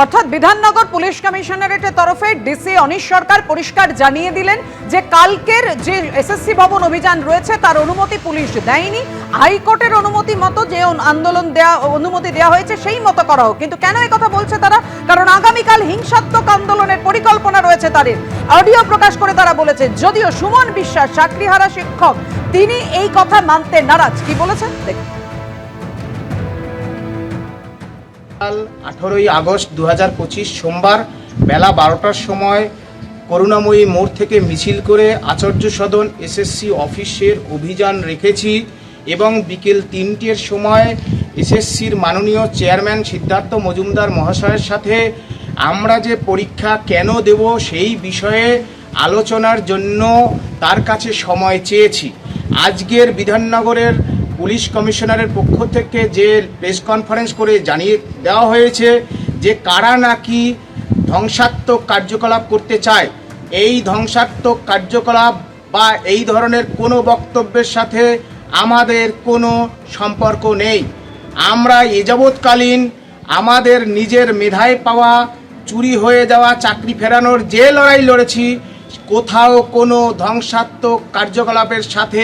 অর্থাৎ বিধাননগর পুলিশ কমিশনারেটের তরফে DC anise সরকার পরিষ্কার জানিয়ে দিলেন যে কালকের যে এসএসসি ভবন অভিযান রয়েছে, তার অনুমতি পুলিশ দেয়নি। হাইকোর্টের অনুমতি মতো যে আন্দোলন দেয়া, অনুমতি দেওয়া হয়েছে, সেই মতো করা হোক কিন্তু কেন কথা বলছে তারা? কারণ আগামীকাল হিংসাত্মক আন্দোলনের পরিকল্পনা রয়েছে তাদের। অডিও প্রকাশ করে তারা বলেছে, যদিও সুমন বিশ্বাস, চাকরিহারা শিক্ষক, তিনি এই কথা মানতে নারাজ। কি বলেছেন? দেখুন। কাল আঠারোই আগস্ট দু হাজার পঁচিশ সোমবার বেলা বারোটার সময় করুণাময়ী মোড় থেকে মিছিল করে আচার্য সদন এসএসসি অফিসের অভিযান রেখেছি এবং বিকেল তিনটের সময় এসএসসির মাননীয় চেয়ারম্যান সিদ্ধার্থ মজুমদার মহাশয়ের সাথে আমরা যে পরীক্ষা কেন দেব সেই বিষয়ে আলোচনার জন্য তার কাছে সময় চেয়েছি। আজকের বিধাননগরের পুলিশ কমিশনারের পক্ষ থেকে যে প্রেস কনফারেন্স করে জানিয়ে দেওয়া হয়েছে যে কারা নাকি ধ্বংসাত্মক কার্যকলাপ করতে চায়, এই ধ্বংসাত্মক কার্যকলাপ বা এই ধরনের কোনো বক্তব্যের সাথে আমাদের কোনো সম্পর্ক নেই। আমরা এ যাবৎকালীন আমাদের নিজের মেধায় পাওয়া, চুরি হয়ে যাওয়া, চাকরি ফেরানোর যে লড়াই লড়েছি কোথাও কোনো ধ্বংসাত্মক কার্যকলাপের সাথে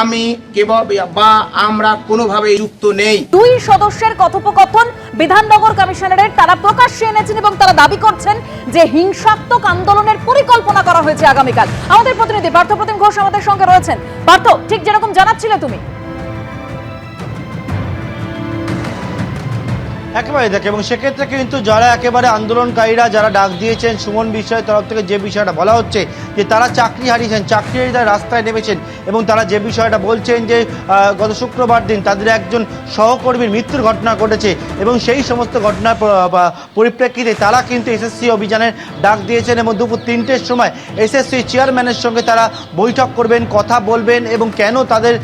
আমি কেবল বা আমরা কোনোভাবে যুক্ত নেই। দুই সদস্যের কথোপকথন বিধাননগর কমিশনারের তারা প্রকাশ্যে এনেছেন এবং তারা দাবি করছেন যে হিংসাত্মক আন্দোলনের পরিকল্পনা করা হয়েছে আগামীকাল। আমাদের প্রতিনিধি পার্থ প্রতিম ঘোষ আমাদের সঙ্গে রয়েছেন। পার্থ, ঠিক যেরকম জানাচ্ছিলে তুমি। একেবারে দেখে। এবং সেক্ষেত্রে কিন্তু যারা একেবারে আন্দোলনকারীরা, যারা ডাক দিয়েছেন, সুমন বিষয়ের তরফ থেকে যে বিষয়টা বলা হচ্ছে যে তারা চাকরি হারিয়েছেন চাকরি হারিয়ে তারা রাস্তায় নেমেছেন এবং তারা যে বিষয়টা বলছেন যে গত শুক্রবার দিন তাদের একজন সহকর্মীর মৃত্যুর ঘটনা ঘটেছে এবং সেই সমস্ত ঘটনার পরিপ্রেক্ষিতে তারা কিন্তু এসএসসি অভিযানের ডাক দিয়েছেন এবং দুপুর তিনটের সময় এসএসসি চেয়ারম্যানের সঙ্গে তারা বৈঠক করবেন, কথা বলবেন এবং কেন তাদের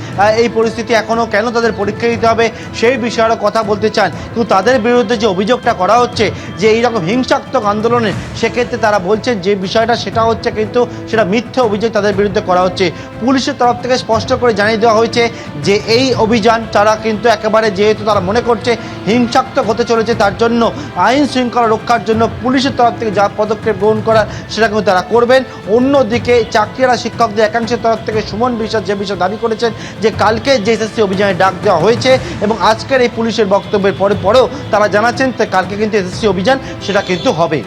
এই পরিস্থিতি এখনও কেন তাদের পরীক্ষা দিতে হবে সেই বিষয়ে কথা বলতে চান। কিন্তু তাদের বিরুদ্ধে যে অভিযোগটা করা হচ্ছে যে এইরকম হিংসাত্মক আন্দোলনে, সেক্ষেত্রে তারা বলছেন যে বিষয়টা সেটা হচ্ছে কিন্তু সেটা মিথ্যে অভিযোগ তাদের বিরুদ্ধে করা হচ্ছে। পুলিশের তরফ থেকে স্পষ্ট করে জানিয়ে দেওয়া হয়েছে যে এই অভিযান তারা কিন্তু একেবারে যেহেতু তারা মনে করছে হিংসাত্মক হতে চলেছে, তার জন্য আইন শৃঙ্খলা রক্ষার জন্য পুলিশের তরফ থেকে যা পদক্ষেপ গ্রহণ করার সেটা কিন্তু তারা করবেন। অন্যদিকে চাকরিরা শিক্ষকদের একাংশের তরফ থেকে সুমন বিশ্বাস যে বিষয় দাবি করেছেন যে কালকে যে এসএসসি অভিযানে ডাক দেওয়া হয়েছে এবং আজকের এই পুলিশের বক্তব্যের পরে পরেও তারা জানাচ্ছেন কালকে কিন্তু এসএসসি অভিযান সেটা কিন্তু হবে।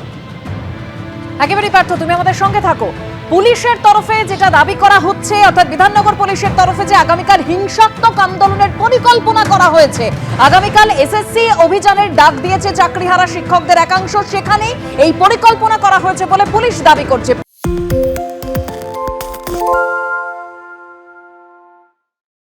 একেবারে পার্থ, তুমি আমাদের সঙ্গে থাকো। পুলিশের তরফে যেটা দাবি করা হচ্ছে, অর্থাৎ বিধাননগর পুলিশের তরফে যে আগামীকাল হিংসাত্মক আন্দোলনের পরিকল্পনা করা হয়েছে, আগামীকাল এসএসসি অভিযানের ডাক দিয়েছে চাকরিহারা শিক্ষকদের একাংশ সেখানে এই পরিকল্পনা করা হয়েছে বলে পুলিশ দাবি করছে।